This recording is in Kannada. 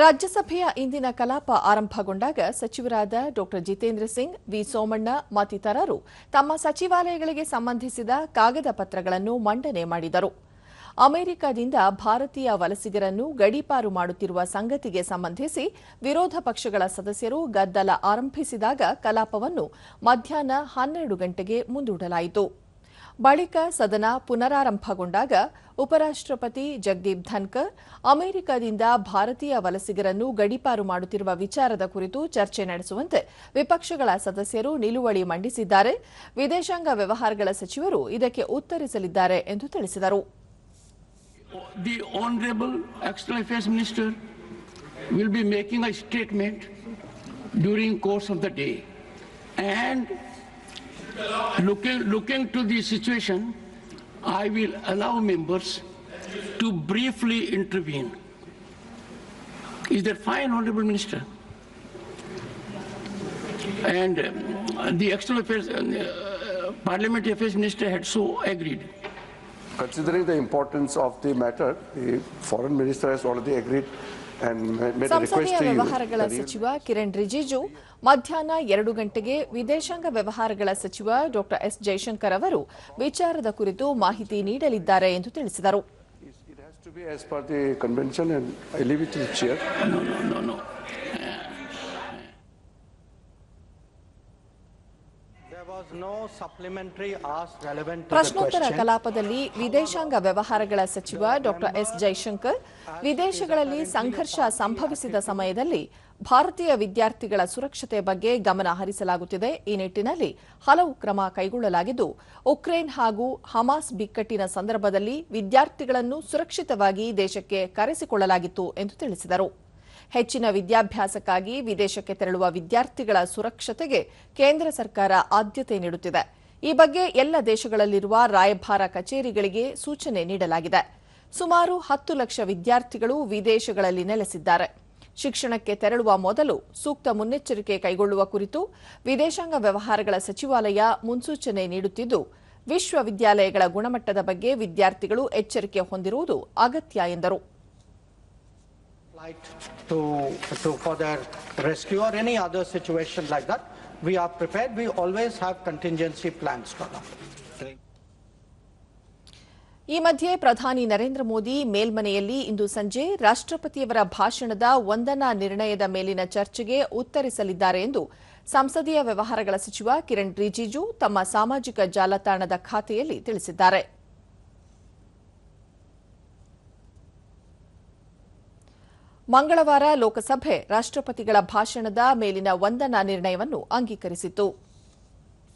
ರಾಜ್ಯಸಭೆಯ ಇಂದಿನ ಕಲಾಪ ಆರಂಭಗೊಂಡಾಗ ಸಚಿವರಾದ ಡಾ. ಜಿತೇಂದ್ರ ಸಿಂಗ್, ವಿ. ಸೋಮಣ್ಣ ಮತ್ತಿತರರು ತಮ್ಮ ಸಚಿವಾಲಯಗಳಿಗೆ ಸಂಬಂಧಿಸಿದ ಕಾಗದ ಪತ್ರಗಳನ್ನು ಮಂಡನೆ ಮಾಡಿದರು. ಅಮೆರಿಕದಿಂದ ಭಾರತೀಯ ವಲಸಿಗರನ್ನು ಗಡೀಪಾರು ಮಾಡುತ್ತಿರುವ ಸಂಗತಿಗೆ ಸಂಬಂಧಿಸಿ ವಿರೋಧ ಪಕ್ಷಗಳ ಸದಸ್ಯರು ಗದ್ದಲ ಆರಂಭಿಸಿದಾಗ ಕಲಾಪವನ್ನು ಮಧ್ಯಾಹ್ನ ಹನ್ನೆರಡು ಗಂಟೆಗೆ ಮುಂದೂಡಲಾಯಿತು. ಬಳಿಕ ಸದನ ಪುನರಾರಂಭಗೊಂಡಾಗ ಉಪರಾಷ್ಟಪತಿ ಜಗದೀಪ್ ಧನ್ಕರ್ ಅಮೆರಿಕದಿಂದ ಭಾರತೀಯ ವಲಸಿಗರನ್ನು ಗಡಿಪಾರು ಮಾಡುತ್ತಿರುವ ವಿಚಾರದ ಕುರಿತು ಚರ್ಚೆ ನಡೆಸುವಂತೆ ವಿಪಕ್ಷಗಳ ಸದಸ್ಯರು ನಿಲುವಳಿ ಮಂಡಿಸಿದ್ದಾರೆ ವಿದೇಶಾಂಗ ವ್ಯವಹಾರಗಳ ಸಚಿವರು ಇದಕ್ಕೆ ಉತ್ತರಿಸಲಿದ್ದಾರೆ ಎಂದು ತಿಳಿಸಿದರು The Honorable External Affairs Minister will be making of the day. And looking, looking to the situation, I will allow members to briefly intervene. Is that fine, Honorable Minister? And um, the External Affairs, uh, Parliamentary Affairs Minister had so agreed. Considering the importance of the matter, the foreign minister has already agreed and ma- request ಸಂಸದೀಯ. ವ್ಯವಹಾರಗಳ ಸಚಿವ ಕಿರಣ್ ರಿಜಿಜು ಮಧ್ಯಾಹ್ನ ಎರಡು ಗಂಟೆಗೆ ವಿದೇಶಾಂಗ ವ್ಯವಹಾರಗಳ ಸಚಿವ ಡಾ ಎಸ್ ಜೈಶಂಕರ್ ಅವರು ವಿಚಾರದ ಕುರಿತು ಮಾಹಿತಿ ನೀಡಲಿದ್ದಾರೆ ಎಂದು ತಿಳಿಸಿದರು. ಪ್ರಶ್ನೋತ್ತರ. ಕಲಾಪದಲ್ಲಿ ವಿದೇಶಾಂಗ ವ್ಯವಹಾರಗಳ ಸಚಿವ ಡಾ ಎಸ್ ಜೈಶಂಕರ್ ವಿದೇಶಗಳಲ್ಲಿ ಸಂಘರ್ಷ ಸಂಭವಿಸಿದ ಸಮಯದಲ್ಲಿ ಭಾರತೀಯ ವಿದ್ಯಾರ್ಥಿಗಳ ಸುರಕ್ಷತೆ ಬಗ್ಗೆ ಗಮನ ಹರಿಸಲಾಗುತ್ತಿದೆ ಈ ನಿಟ್ಟಿನಲ್ಲಿ ಹಲವು ಕ್ರಮ ಕೈಗೊಳ್ಳಲಾಗಿದ್ದು ಉಕ್ರೇನ್ ಹಾಗೂ ಹಮಾಸ್ ಬಿಕ್ಕಟ್ಟಿನ ಸಂದರ್ಭದಲ್ಲಿ ವಿದ್ಯಾರ್ಥಿಗಳನ್ನು ಸುರಕ್ಷಿತವಾಗಿ ದೇಶಕ್ಕೆ ಕರೆಸಿಕೊಳ್ಳಲಾಗಿತ್ತು ಎಂದು ತಿಳಿಸಿದರು ಹೆಚ್ಚಿನ ವಿದ್ಯಾಭ್ಯಾಸಕ್ಕಾಗಿ ವಿದೇಶಕ್ಕೆ ತೆರಳುವ ವಿದ್ಯಾರ್ಥಿಗಳ ಸುರಕ್ಷತೆಗೆ ಕೇಂದ್ರ ಸರ್ಕಾರ ಆದ್ಯತೆ ನೀಡುತ್ತಿದೆ. ಈ ಬಗ್ಗೆ ಎಲ್ಲ ದೇಶಗಳಲ್ಲಿರುವ ರಾಯಭಾರ ಕಚೇರಿಗಳಿಗೆ ಸೂಚನೆ ನೀಡಲಾಗಿದೆ. ಸುಮಾರು ಹತ್ತು ಲಕ್ಷ ವಿದ್ಯಾರ್ಥಿಗಳು ವಿದೇಶಗಳಲ್ಲಿ ನೆಲೆಸಿದ್ದಾರೆ. ಶಿಕ್ಷಣಕ್ಕೆ ತೆರಳುವ ಮೊದಲು ಸೂಕ್ತ ಮುನ್ನೆಚ್ಚರಿಕೆ ಕೈಗೊಳ್ಳುವ ಕುರಿತು ವಿದೇಶಾಂಗ ವ್ಯವಹಾರಗಳ ಸಚಿವಾಲಯ ಮುನ್ಸೂಚನೆ ನೀಡುತ್ತಿದ್ದು, ವಿಶ್ವವಿದ್ಯಾಲಯಗಳ ಗುಣಮಟ್ಟದ ಬಗ್ಗೆ ವಿದ್ಯಾರ್ಥಿಗಳು ಎಚ್ಚರಿಕೆ ಹೊಂದಿರುವುದು ಅಗತ್ಯ ಎಂದರು. Flight to, to for their rescue or any other situation like that. We are prepared. We always have contingency plans. ಈ ಮಧ್ಯೆ ಪ್ರಧಾನಿ ನರೇಂದ್ರ ಮೋದಿ ಮೇಲ್ಮನೆಯಲ್ಲಿ ಇಂದು ಸಂಜೆ ರಾಷ್ಟ್ರಪತಿಯವರ ಭಾಷಣದ ವಂದನಾ ನಿರ್ಣಯದ ಮೇಲಿನ ಚರ್ಚೆಗೆ ಉತ್ತರಿಸಲಿದ್ದಾರೆ ಎಂದು ಸಂಸದೀಯ ವ್ಯವಹಾರಗಳ ಸಚಿವ ಕಿರಣ್ ರಿಜಿಜು ತಮ್ಮ ಸಾಮಾಜಿಕ ಜಾಲತಾಣದ ಖಾತೆಯಲ್ಲಿ ತಿಳಿಸಿದ್ದಾರೆ ಮಂಗಳವಾರ ಲೋಕಸಭೆ ರಾಷ್ಟ್ರಪತಿಗಳ ಭಾಷಣದ ಮೇಲಿನ ವಂದನಾ ನಿರ್ಣಯವನ್ನು ಅಂಗೀಕರಿಸಿತು